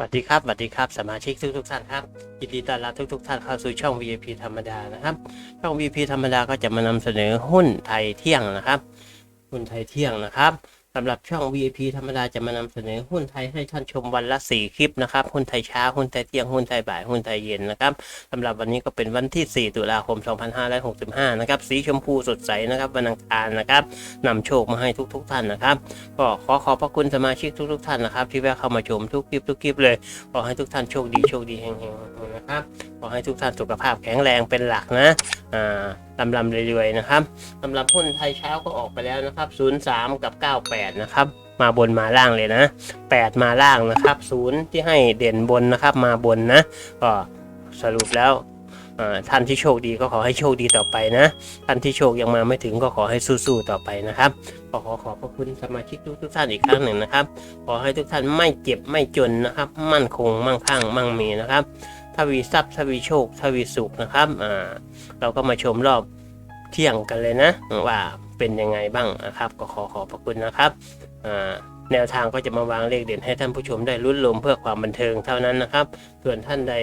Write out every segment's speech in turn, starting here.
วัสดีครับสวัสดีครับสมาชิกทุกทุกท่านครับยินดีต้อนรับทุกทุกท่านเข้าสู่ช่อง VIP ธรรมดานะครับ ช่อง VIP ธรรมดาก็จะมานำเสนอหุ้นไทยเที่ยงนะครับ หุ้นไทยเที่ยงนะครับ สำหรับช่อง VIP ธรรมดาจะมานำเสนอหุ้นไทยให้ท่านชมวันละ 4 คลิปนะครับ หุ้นไทยเช้า หุ้นไทยเที่ยง หุ้นไทยบ่าย หุ้นไทยเย็นนะครับสำหรับวันนี้ก็เป็นวันที่ 4 ตุลาคม 2565 นะครับ สีชมพูสดใสนะครับ วันอังคารนะครับนำโชคมาให้ทุกๆท่านนะครับ ก็ขอขอบพระคุณสมาชิกทุกๆท่านนะครับ ที่แวะเข้ามาชมทุกคลิปทุกคลิปเลยขอให้ทุกท่านโชคดีโชคดีเฮงๆนะครับขอให้ทุกท่านสุขภาพแข็งแรงเป็นหลักนะลำลำเรื่อยๆนะครับสำหรับหุ้นไทยเช้าก็ออกไปแล้วนะครับ 03 กับ 98 นะครับ มาบนมาล่างเลยนะ 8 มาล่างนะครับ 0 ที่ให้เด่นบนนะครับ มาบนนะก็สรุปแล้วท่านที่โชคดีก็ขอให้โชคดีต่อไปนะ ท่านที่โชคยังมาไม่ถึงก็ขอให้สู้ๆต่อไปนะครับก็ขอขอบพระคุณสมาชิกทุกๆท่านอีกครั้งหนึ่งนะครับ ขอให้ทุกท่านไม่เจ็บไม่จนนะครับ มั่นคงมั่งคั่งมั่งมีนะครับ ทวีทรัพย์ทวีโชคทวีสุขนะครับอ่าเราก็มาชมรอบเที่ยงกันเลยนะ ว่าเป็นยังไงบ้างนะครับ ก็ขอขอบพระคุณนะครับอ่าแนวทางก็จะมาวางเลขเด่นให้ท่านผู้ชมได้ลุ้นลมเพื่อความบันเทิงเท่านั้นนะครับ ส่วนท่านใด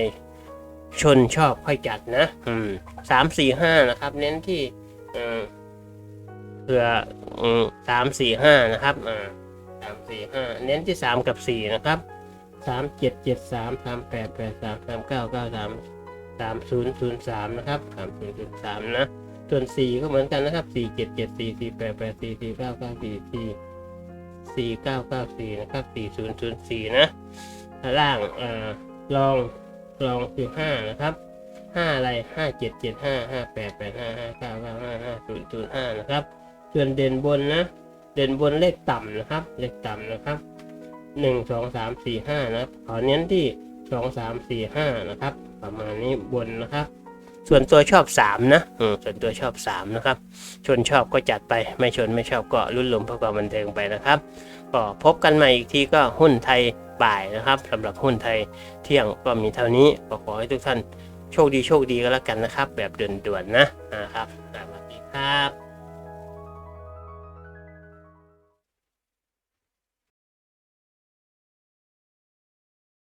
ชนชอบค่อยจัดนะอืมสามสี่ห้านะครับ เน้นที่อืมเผื่ออืมสามสี่ห้านะครับอ่าสามสี่ห้าเน้นที่สามกับสี่นะครับ สามเจ็ดเจ็ดสามสามแปดแปดสามสามเก้าเก้าสามสามศูนย์ศูนย์สามนะครับสามศูนย์ศูนย์สามนะ ส่วนสี่ก็เหมือนกันนะครับสี่เจ็ดเจ็ดสี่สี่แปดแปดสี่สี่เก้าเก้าสี่สี่สี่เก้าเก้าสี่นะครับสี่ศูนย์ศูนย์สี่นะล่างอ่าลองลองคือห้านะครับห้าอะไรห้าเจ็ดเจ็ดห้าห้าแปดแปดห้าห้าเก้าเก้าห้าห้าศูนย์ศูนย์ห้านะครับ ส่วนเด่นบนนะ เด่นบนเลขต่ำนะครับ เลขต่ำนะครับ หนึ่งสองสามสี่ห้านะครับขอเน้นที่สองสามสี่ห้านะครับ ประมาณนี้บนนะครับ ส่วนตัวชอบสามนะอืมส่วนตัวชอบสามนะครับ ชนชอบก็จัดไป ไม่ชนไม่ชอบก็รุ่นลมเพื่อความบันเทิงไปนะครับ ก็พบกันใหม่อีกทีก็หุ้นไทยบ่ายนะครับสำหรับหุ้นไทยเที่ยงก็มีเท่านี้ก็ขอให้ทุกท่านโชคดีโชคดีก็แล้วกันนะครับ แบบด่วนๆนะนะครับสวัสดีครับ